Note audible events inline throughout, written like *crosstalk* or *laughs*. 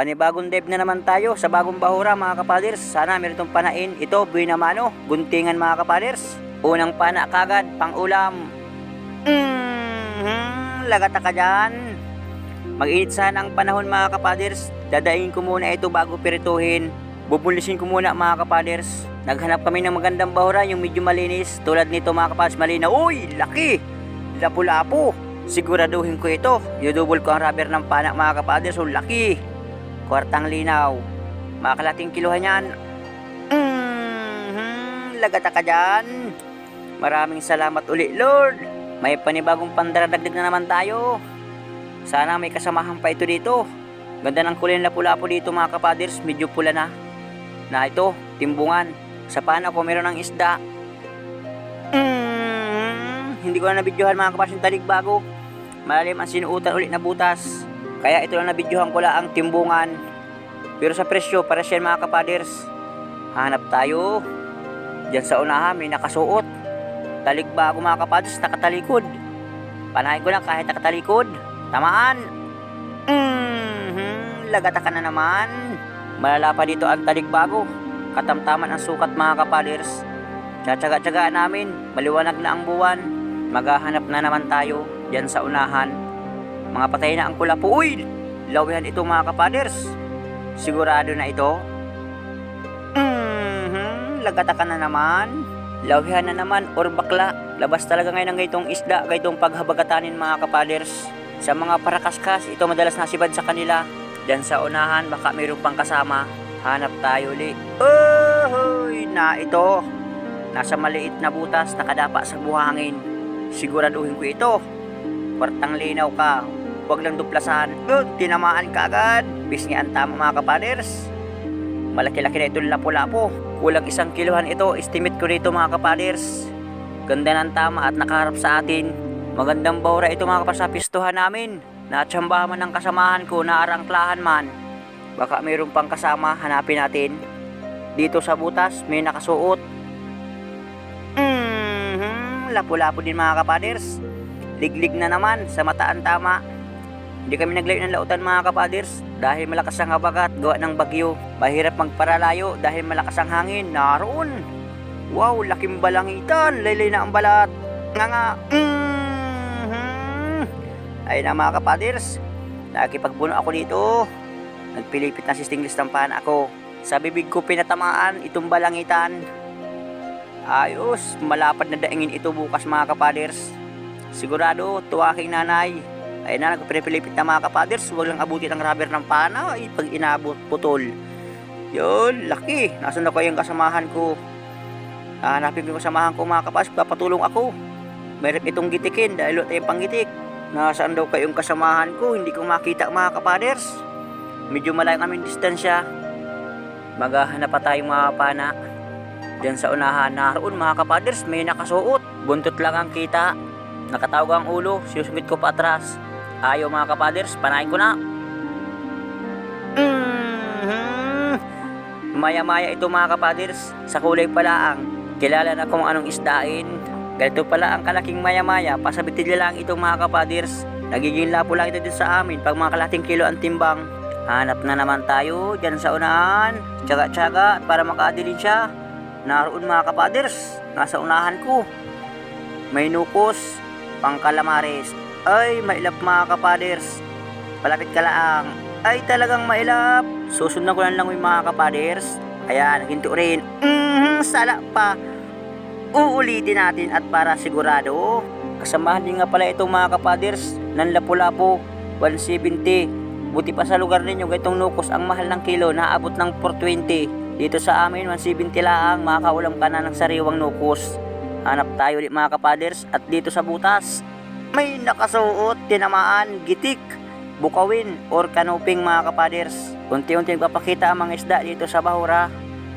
Panibagong dive na naman tayo sa bagong bahura mga kapaders. Sana meron panain. Ito, buhay na mano. Guntingan mga kapaders. Unang pana kagad, pang ulam. Mm-hmm, ka dyan. Mag-init ang panahon mga kapaders. Dadaingin ko muna ito bago pirituhin. Bubulisin ko muna mga kapaders. Naghanap kami ng magandang bahura yung medyo malinis. Tulad nito mga kapaders malinaw. Uy, laki! Lapu-lapu. Siguraduhin ko ito. Yudubol ko ang rubber ng pana mga kapaders. So laki. Kwartang linaw. Makalating kiluhan yan. Mm-hmm, lagata ka dyan. Maraming salamat uli, Lord. May panibagong pandaradagdag na naman tayo. Sana may kasamahan pa ito dito. Ganda ng kulay na pula-po dito mga kapaders. Medyo pula na. Na ito, timbungan. Sa pana ko meron ng isda. Mm, hindi ko na nabidyohan mga kapaders yung talig bago. Malalim ang sinuutan ulit na butas. Kaya ito lang nabidyohan ko lang ang timbungan. Pero sa presyo, para siya mga kapaders. Hanap tayo. Diyan sa unahan may nakasuot. Talig bago mga kapaders, nakatalikod. Panahin ko lang kahit nakatalikod. Tamaan. Mm-hmm, lagata ka na naman. Malala pa dito ang talig bago. Katamtaman ang sukat mga kapaders. Tsatsaga-tsagaan namin. Maliwanag na ang buwan. Maghahanap na naman tayo diyan sa unahan. Mga patay na ang kulapo. Uy! Lawihan ito mga kapaders. Sigurado na ito. Mhm, lagata ka na naman. Lawihan na naman or bakla. Labas talaga ngayon ng gaitong isda, gaitong paghabagatanin mga kapaders. Sa mga parakaskas, ito madalas nasibad sa kanila. Diyan sa unahan, baka mayroon pang kasama. Hanap tayo uli. Uy, na ito. Nasa maliit na butas, nakadapa sa buhangin. Siguraduhin ko ito. Kwartang linaw ka. Huwag lang duplasan. Uh, tinamaan ka agad. Bisngi ang tama mga kapaders. Malaki-laki na ito lapo-lapo. Kulang isang kiluhan ito. Estimate ko rito mga kapaders. Ganda ng tama at nakaharap sa atin. Magandang baura ito mga kapaders sa pistuhan namin. Natsambahan man ng kasamahan ko na arangklahan man. Baka mayroon pang kasama, hanapin natin. Dito sa butas, may nakasuot. Mhm, lapo-lapo din mga kapaders. Liglig na naman sa mataan tama. Hindi kami naglayo ng lautan mga kapaders dahil malakas ang habagat gawa ng bagyo. Mahirap magparalayo dahil malakas ang hangin. Naroon. Wow, laking balangitan. Laylay na ang balat. Nga nga. Mhm. Ayun na mga kapaders. Nakikipagbuno ako dito. Nagpilipit na si Stingless ng pana ako. Sa bibig ko pinatamaan itong balangitan. Ayos, malapad na daingin ito bukas mga kapaders. Sigurado, tuwa nanay. Ay na, nagpilipit na mga kapaders. Huwag lang abutin ang rubber ng pana. Ay, pag inabot, putol. Yun, laki. Nasaan na ko yung kasamahan ko? Hanapin ko yung kasamahan ko mga kapaders. Papatulong ako. Meron itong gitikin dahil wala tayong panggitik. Nasaan daw kayong kasamahan ko? Hindi ko makita mga kapaders. Medyo malayo aming distansya. Maghahanap pa tayong mga pana. Diyan sa unahan naroon mga kapaders may nakasuot. Buntot lang ang kita. Nakatawag ang ulo, susungit ko pa atras. Ayaw mga kapaders, panahin ko na. Mhm. Maya-maya ito mga kapaders, sa kulay pala ang kilala na kung anong isdain. Ganito pala ang kalaking maya-maya, pasabitin lang ito mga kapaders. Nagiging lapo lang ito dito sa amin pag mga kalating kilo ang timbang. Hanap na naman tayo dyan sa unahan. Tsaga-tsaga para makaadilin siya. Naroon mga kapaders, nasa unahan ko. May nukos, pang kalamares. Ay, mailap mga kapaders. Palapit ka lang. Ay, talagang mailap. Susundan ko lang lang yung mga kapaders. Ayan, hinto rin. Mhm, sala pa. Uulitin natin at para sigurado. Kasamahan din nga pala itong mga kapaders ng lapu-lapu. 170. Buti pa sa lugar ninyo, ganitong nukos ang mahal ng kilo, naabot ng 420. Dito sa amin, 170 lang, makakaulam ka na ng sariwang nukos. Hanap tayo ulit mga kapaders at dito sa butas, may nakasuot, tinamaan, gitik, bukawin, or kanuping mga kapaders. Unti-unti nagpapakita ang mga isda dito sa bahura.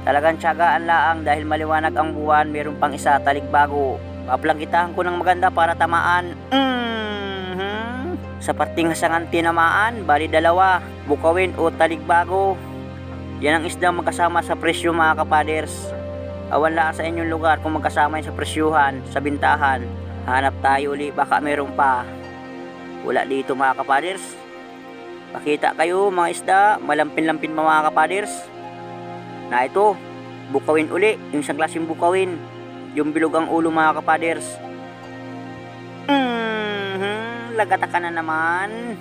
Talagang tiyagaan laang dahil maliwanag ang buwan, mayroon pang isa taligbago. Paplangkitahan ko ng maganda para tamaan. Mhm. Sa parting hasangan tinamaan, bali dalawa, bukawin o taligbago. Yan ang isda magkasama sa presyo mga kapaders. Awan lang sa inyong lugar kung magkasama sa presyuhan, sa bintahan. Hanap tayo uli, baka meron pa. Wala dito mga kapaders. Pakita kayo mga isda, malampin-lampin mga kapaders. Na ito, bukawin uli, yung isang klaseng bukawin. Yung bilog ang ulo mga kapaders. Mhm, lagata ka na naman.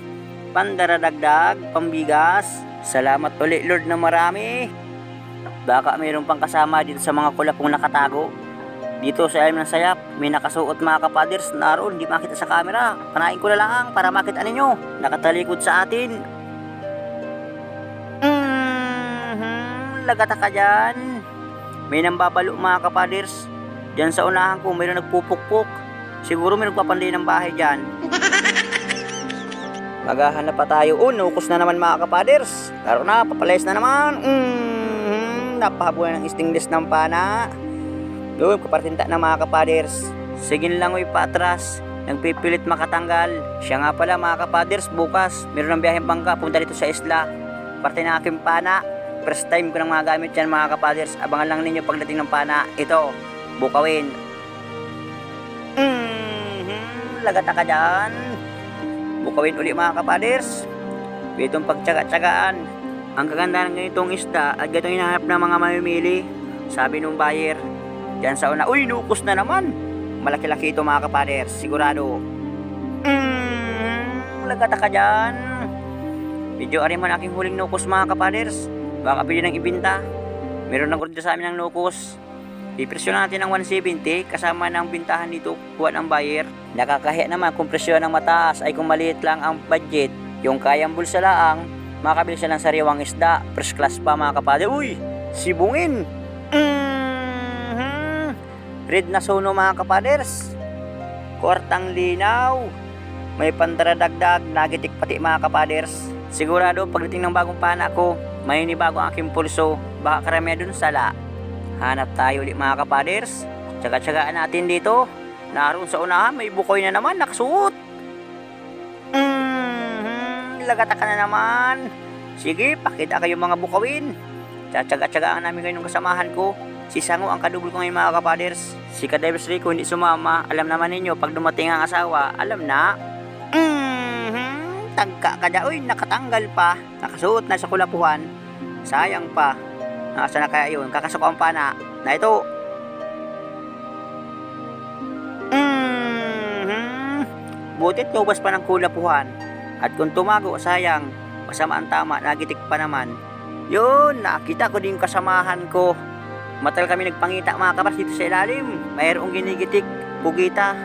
Pandaradagdag, pambigas. Salamat uli Lord na marami. Baka mayroon pang kasama dito sa mga kulapong nakatago. Dito sa ilalim ng sayap, may nakasuot mga kapaders naroon, hindi makita sa camera. Panain ko na lang para makita ninyo. Nakatalikod sa atin. Mhm, lagata ka dyan. May nambabalo mga kapaders. Diyan sa unahan ko, mayroon nagpupukpok. Siguro may nagpapanday ng bahay dyan. *laughs* Maghahanap pa tayo. Oh, nukos na naman mga kapaders. Laro na, papalayas na naman. Mm, napahabulan ng stingless ng pana. Doon, kapartinta ng mga kapaders. Sige lang uy patras. Nagpipilit makatanggal. Siya nga pala mga kapaders, bukas. Meron ng biyaheng bangka, punta dito sa isla. Parte ng aking pana. First time ko nang magamit yan mga kapaders. Abangan lang ninyo pagdating ng pana. Ito, bukawin. Mm-hmm, lagata ka dyan. Bukawin uli mga kapaders. Itong pagtsaga-tsagaan. Ang kaganda ng ganitong isda at ganitong hinahanap ng mga mamimili. Sabi nung buyer. Diyan sa una, uy, nukos na naman. Malaki-laki ito mga kapaders, sigurado. Mm, lagata ka dyan. Video ari man aking huling nukos mga kapaders. Baka pwede nang ibinta. Meron nag sa amin ng nukos. Ipresyon natin ng 170 kasama ng bintahan dito kuha ng buyer. Nakakahiya naman kung presyo ng mataas ay kung maliit lang ang budget. Yung kayang bulsa laang, makabili siya ng sariwang isda. First class pa mga kapatid. Uy, sibungin! Mhm. Red na sono mga kapaders. Kwartang linaw. May pandaradagdag, nagitik pati mga kapaders. Sigurado pagdating ng bagong pana ko, may nibago ang aking pulso. Baka karamihan dun sala. Hanap tayo ulit mga kapaders. Tsaga-tsagaan natin dito. Naroon sa unahan, may bukoy na naman, nakasuot. Mhm, lagata ka na naman. Sige, pakita kayo mga bukawin. Tsatsaga-tsagaan namin ngayon ng kasamahan ko. Si Sango ang kadubol ko ngayon mga kapaders. Si Kadebs Rico hindi sumama. Alam naman ninyo, pag dumating ang asawa, alam na. Mhm, tagka ka dyan. Uy, nakatanggal pa. Nakasuot na sa kulapuhan. Sayang pa. Nasa na kaya yun? Kakasuko ang pana. Na ito. Mhm. Butit lubas pa ng kulapuhan. At kung tumago, sayang. Masama ang tama, nagitik pa naman. Yun, nakita ko din kasamahan ko. Matal kami nagpangita mga kapas dito sa ilalim. Mayroong ginigitik, pugita.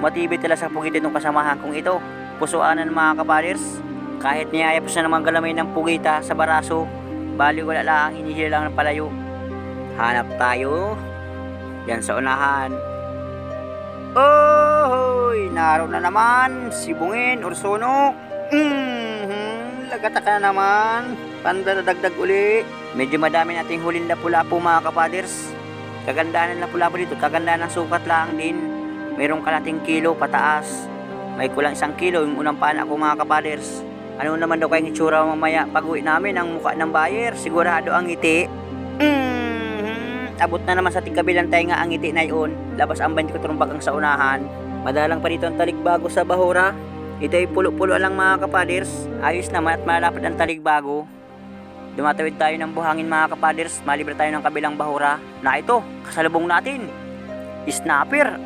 Matibay talaga sa pugita ng kasamahan kong ito. Pusuanan mga kapaders. Kahit niyaya pa siya ng mga galamay ng pugita sa baraso, bali wala lang, hinihila lang ng palayo. Hanap tayo. Yan sa unahan. Ohoy! Naroon na naman. Sibungin, Ursono. Mhm, lagata ka na naman. Pandadagdag uli. Medyo madami nating huling lapu-lapu mga kapaders. Kagandaan ng lapu-lapu dito. Kagandaan ng sukat lang din. Mayroong kalating kilo pataas. May kulang isang kilo yung unang pana ko mga kapaders. Ano naman daw kayong itsura mamaya pag uwi namin ang mukha ng buyer. Sigurado ang ngiti. Mhm. Abot na naman sa tingkabilang tayo nga ang ngiti na yun. Labas ang 24 bagang sa unahan. Madalang pa dito ang taligbago sa bahura. Ito ay pulo-pulo lang mga kapaders. Ayos naman at malapad ang taligbago. Dumatawid tayo ng buhangin mga kapaders. Malibre tayo ng kabilang bahura. Na ito, kasalubong natin. Snapper.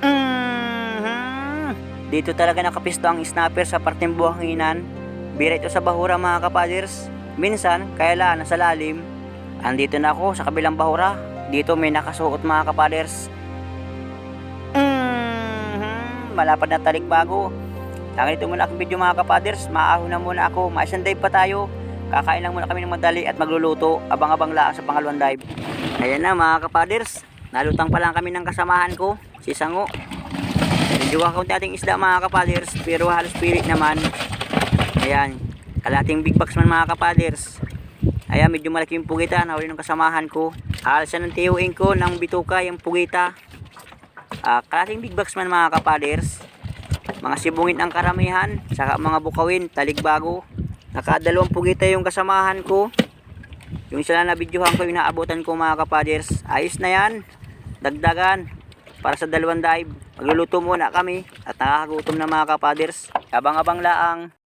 Mhm. Dito talaga nakapisto ang snapper sa parteng buhanginan. Bira ito sa bahura mga kapaders. Minsan, kaya lang nasa lalim. Andito na ako sa kabilang bahura. Dito may nakasuot mga kapaders. Mhm. Malapad na talikbago. Hanggang dito muna ang video mga kapaders. Maahon na muna ako. Maisang dive pa tayo. Kakain lang muna kami ng madali at magluluto. Abang-abang lang sa pangalawang dive. Ayan na mga kapaders. Nalutang pa lang kami ng kasamahan ko. Si Sango. Medyo kakaunti ating isda mga kapaders. Pero halos spirit naman. Ayan. Kalating big box man mga kapaders. Ayan, medyo malaki yung pugita. Nahuli ng kasamahan ko. Siya ng tiyuin ko ng bituka yung pugita. Ah, kalating big box man mga kapaders. Mga sibungin ang karamihan. Saka mga bukawin, taligbago. Nakadalawang pugita yung kasamahan ko. Yung sila na videohan ko, yung naabutan ko mga kapaders. Ayos na yan. Dagdagan. Para sa dalawang dive. Magluluto muna kami. At nakakagutom na mga kapaders. Abang-abang laang.